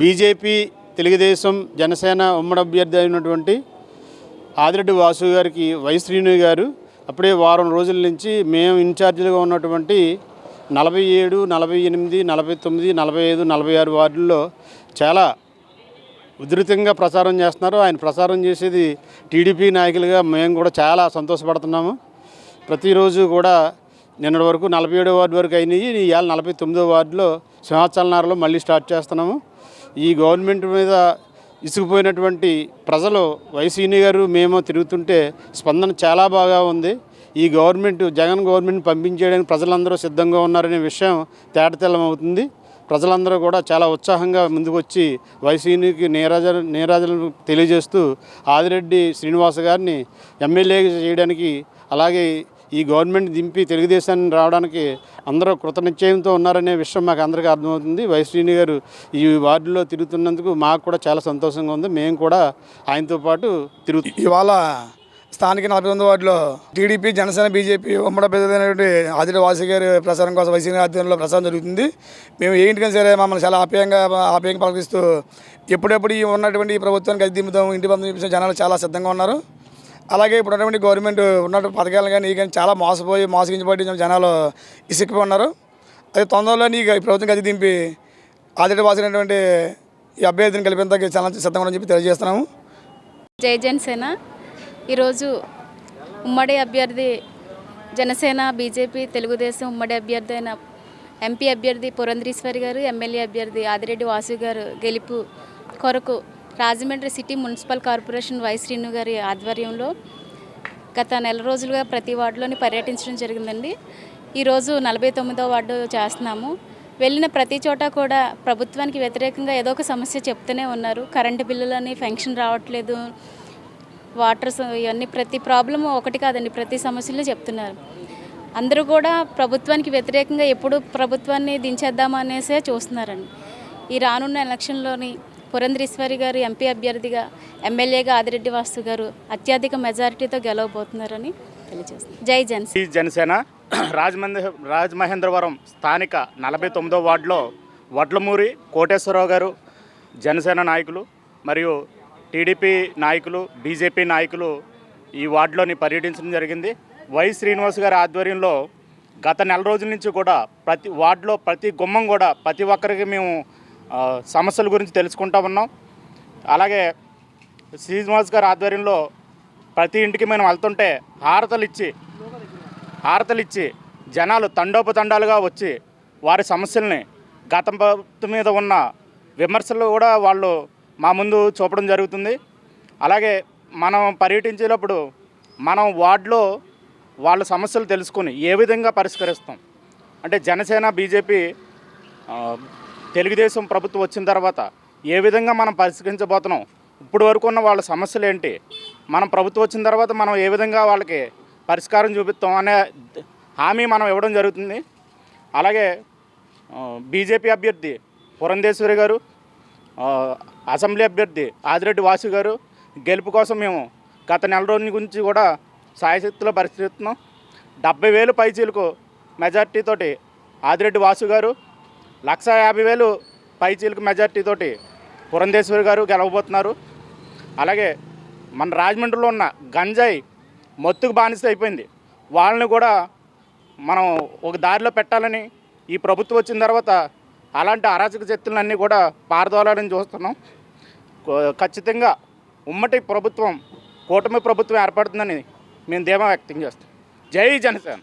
BJP Telugu Desam Janasena ఉమ్మడి అభ్యర్థి అయినటువంటి ఆదిరెడ్డి వాసు గారికి వై శ్రీను గారు అప్పుడే వారం రోజుల నుంచి మేము ఇన్ఛార్జీలుగా ఉన్నటువంటి నలభై ఏడు నలభై ఎనిమిది నలభై తొమ్మిది నలభై ఐదు నలభై ఆరు వార్డుల్లో చాలా ఉధృతంగా ప్రచారం చేస్తున్నారు. ఆయన ప్రచారం చేసేది టీడీపీ నాయకులుగా మేము కూడా చాలా సంతోషపడుతున్నాము. ప్రతిరోజు కూడా నిన్నటి వరకు నలభై ఏడో వార్డు వరకు అయినాయి. ఇవాళ నలభై తొమ్మిదో వార్డులో సింహాచలనారులో మళ్ళీ స్టార్ట్ చేస్తున్నాము. ఈ గవర్నమెంట్ మీద ఇసుకుపోయినటువంటి ప్రజలు వైసీని గారు మేము తిరుగుతుంటే స్పందన చాలా బాగా ఉంది. ఈ గవర్నమెంట్ జగన్ గవర్నమెంట్ పంపించేయడానికి ప్రజలందరూ సిద్ధంగా ఉన్నారనే విషయం తేటతెల్లమవుతుంది ప్రజలందరూ కూడా చాలా ఉత్సాహంగా ముందుకు వచ్చి వైసీనికి నీరాజ నీరాజలను తెలియజేస్తూ ఆదిరెడ్డి శ్రీనివాస గారిని ఎమ్మెల్యే చేయడానికి అలాగే ఈ గవర్నమెంట్ దింపి తెలుగుదేశాన్ని రావడానికి అందరూ కృతనిశ్చయంతో ఉన్నారనే విషయం మాకు అందరికీ అర్థమవుతుంది. వైశ్రీని గారు ఈ వార్డులో తిరుగుతున్నందుకు మాకు కూడా చాలా సంతోషంగా ఉంది. మేము కూడా ఆయనతో పాటు తిరుగు ఇవాళ స్థానిక నలభై తొమ్మిది వార్డులో టీడీపీ జనసేన బీజేపీ ఉమ్మడి అభ్యర్థి ఆదిల వాసి గారి ప్రచారం కోసం వైసీపీ ఆధ్వర్యంలో ప్రచారం జరుగుతుంది. మేము ఏంటికైనా సరే మమ్మల్ని చాలా ఆప్యాయంగా ఆప్యాయంగా పలకరిస్తూ ఎప్పుడెప్పుడు ఈ ఉన్నటువంటి ఈ ప్రభుత్వానికి అది దింపుతాం ఇంటి పంపిణీ జనాలు చాలా సిద్ధంగా ఉన్నారు. అలాగే ఇప్పుడు ఉన్నటువంటి గవర్నమెంట్ ఉన్నటువంటి పథకాలు కానీ ఈ కానీ చాలా మోసపోయి మోసగించబడి జనాలు ఇసుక్కుపోయి ఉన్నారు. అది తొందరలో ఈ ప్రభుత్వం గది దింపి ఆదిటి వాసినటువంటి ఈ అభ్యర్థిని కలిపేందుకు చాలా సిద్ధంగా చెప్పి తెలియజేస్తున్నాము. జై జనసేన. ఈరోజు ఉమ్మడి అభ్యర్థి జనసేన బీజేపీ తెలుగుదేశం ఉమ్మడి అభ్యర్థి అయిన ఎంపీ అభ్యర్థి పురంధరీశ్వరి గారు ఎమ్మెల్యే అభ్యర్థి ఆదిరెడ్డి వాసు గారు గెలుపు కొరకు Rajahmundry city municipal corporation Y Srinu గారి ఆధ్వర్యంలో గత నెల రోజులుగా ప్రతి వార్డులోని పర్యటించడం జరిగిందండి. ఈరోజు నలభై తొమ్మిదో వార్డు చేస్తున్నాము. వెళ్ళిన ప్రతి చోట కూడా ప్రభుత్వానికి వ్యతిరేకంగా ఏదో ఒక సమస్య చెప్తూనే ఉన్నారు. కరెంటు బిల్లులని ఫెన్షన్ రావట్లేదు. వాటర్ ఇవన్నీ ప్రతి ప్రాబ్లము ఒకటి కాదండి ప్రతి సమస్యలు చెప్తున్నారు. అందరూ కూడా ప్రభుత్వానికి వ్యతిరేకంగా ఎప్పుడు ప్రభుత్వాన్ని దించేద్దామనేసే చూస్తున్నారండి. ఈ రానున్న ఎలక్షన్లోని పురంధరీశ్వరి గారు ఎంపీ అభ్యర్థిగా ఎమ్మెల్యేగా ఆదిరెడ్డి వాసు గారు అత్యధిక మెజారిటీతో గెలవబోతున్నారని తెలియజేస్తున్నారు. జై జనసేన ఈ జనసేన. రాజమండ్రి రాజమహేంద్రవరం స్థానిక నలభై తొమ్మిదో వార్డులో వడ్లమూరి కోటేశ్వరరావు గారు జనసేన నాయకులు మరియు టీడీపీ నాయకులు బీజేపీ నాయకులు ఈ వార్డులోని పర్యటించడం జరిగింది. వై శ్రీనివాస్ గారి ఆధ్వర్యంలో గత నెల రోజుల నుంచి కూడా ప్రతి వార్డులో ప్రతి గుమ్మం కూడా ప్రతి ఒక్కరికి మేము సమస్యల గురించి తెలుసుకుంటా ఉన్నాం. అలాగే శ్రీనివాస్ గారి ఆధ్వర్యంలో ప్రతి ఇంటికి మేము వెళ్తుంటే హారతలు ఇచ్చి హారతలు ఇచ్చి జనాలు తండోపతండాలుగా వచ్చి వారి సమస్యల్ని గత మీద ఉన్న విమర్శలు కూడా వాళ్ళు మా ముందు చూపడం జరుగుతుంది. అలాగే మనం పర్యటించేటప్పుడు మనం వార్డులో వాళ్ళ సమస్యలు తెలుసుకొని ఏ విధంగా పరిష్కరిస్తాం. అంటే జనసేన బీజేపీ తెలుగుదేశం ప్రభుత్వం వచ్చిన తర్వాత ఏ విధంగా మనం పరిష్కరించబోతున్నాం? ఇప్పుడు వరకు ఉన్న వాళ్ళ సమస్యలు ఏంటి? మనం ప్రభుత్వం వచ్చిన తర్వాత మనం ఏ విధంగా వాళ్ళకి పరిష్కారం చూపిస్తాం అనే హామీ మనం ఇవ్వడం జరుగుతుంది. అలాగే బీజేపీ అభ్యర్థి పురంధేశ్వరి గారు అసెంబ్లీ అభ్యర్థి ఆదిరెడ్డి వాసు గారు గెలుపు కోసం మేము గత నెల రోజుల గురించి కూడా సాయశక్తిలో పరిశీలిస్తున్నాం. డెబ్బై వేలు పైచీలకు మెజార్టీతోటి ఆదిరెడ్డి వాసు గారు లక్ష యాభై వేలు పైచీలకు మెజార్టీతోటి పురంధేశ్వరి గారు గెలవబోతున్నారు. అలాగే మన రాజమండ్రిలో ఉన్న గంజాయి మొత్తుకు బానిస అయిపోయింది. వాళ్ళని కూడా మనం ఒక దారిలో పెట్టాలని ఈ ప్రభుత్వం వచ్చిన తర్వాత అలాంటి అరాచక శక్తులన్నీ కూడా పారదోలాలని చూస్తున్నాం. ఖచ్చితంగా ఉమ్మటి ప్రభుత్వం కూటమి ప్రభుత్వం ఏర్పడుతుందని మేము ధీమా వ్యక్తం చేస్తాం. జై జనసేన.